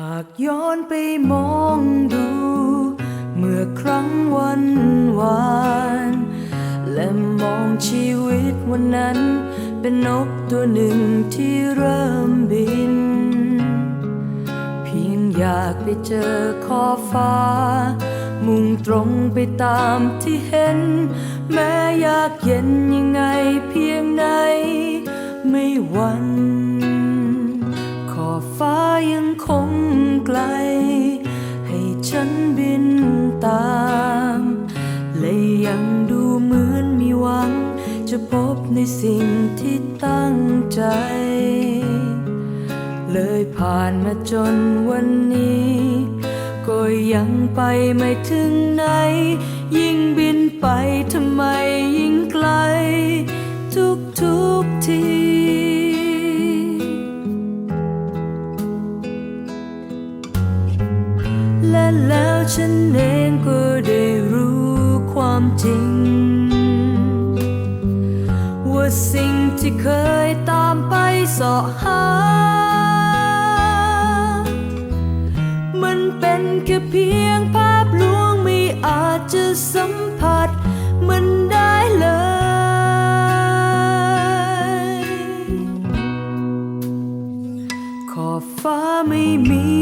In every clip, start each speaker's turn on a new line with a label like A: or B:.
A: หากย้อนไปมองดู เมื่อครั้งวันวาน และมองชีวิตวันนั้น เป็นนกตัวหนึ่งที่เริ่มบิน เพียงอยากไปเจอขอบฟ้า มุ่งตรงไปตามที่เห็น แม้อยากเย็นยังไงเพียงไหน ไม่หวันขอบฟ้า ยังคงไกล ให้ฉันบินตาม และยังดูเหมือนมีหวัง จะพบในสิ่งที่ตั้งใจ เลยผ่านมาจนวันนี้ ก็ยังไปไม่ถึงไหน ยิ่งบินไปทำไม แล้วฉันเองก็ได้รู้ความจริง ว่าสิ่งที่เคยตามไปสาะหา มันเป็นแค่เพียงภาพลวงไม่อาจจะสัมผัสมันได้เลยขอบฟ้าไม่มี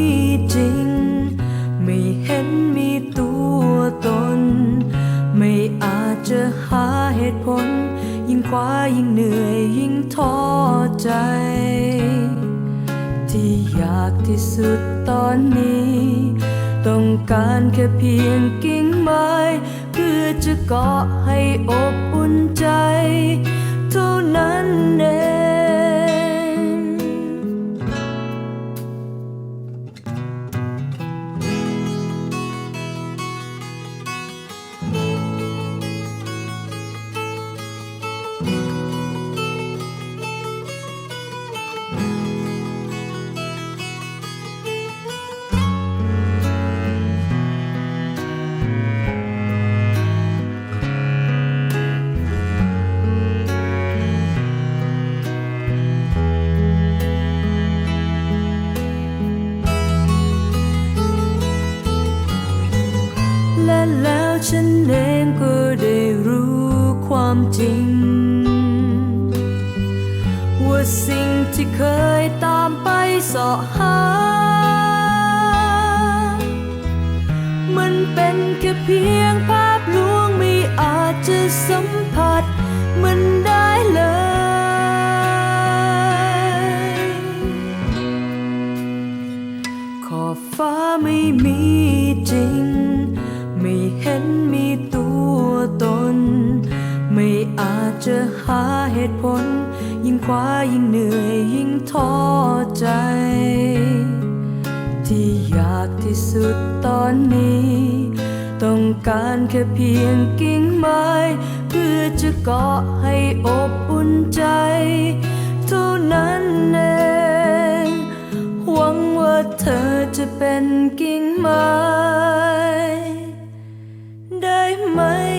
A: จะหาเหตุผล ยิ่งคว้ายิ่งเหนื่อยยิ่งท้อใจ ที่อยากที่สุดตอนนี้ ต้องการแค่เพียงกิ่งไม้ เพื่อจะเกาะให้อบอุ่นใจ ฉันเองก็ได้รู้ความจริง ว่าสิ่งที่เคยตามไปสาะหา มันเป็นแค่เพียงภาพลวงไม่อาจจะสัมผัสมันได้เลย ขอฟ้าไม่มีจริง เห็นมีตัวตน ไม่อาจจะหาเหตุผล ยิ่งคว้ายิ่งเหนื่อยยิ่งท้อใจ ที่อยากที่สุดตอนนี้ ต้องการแค่เพียงกิ่งไม้ เพื่อจะเกาะให้อบอุ่นใจเท่านั้นเองหวังว่าเธอจะเป็นกิ่งไม้ ได้ไหม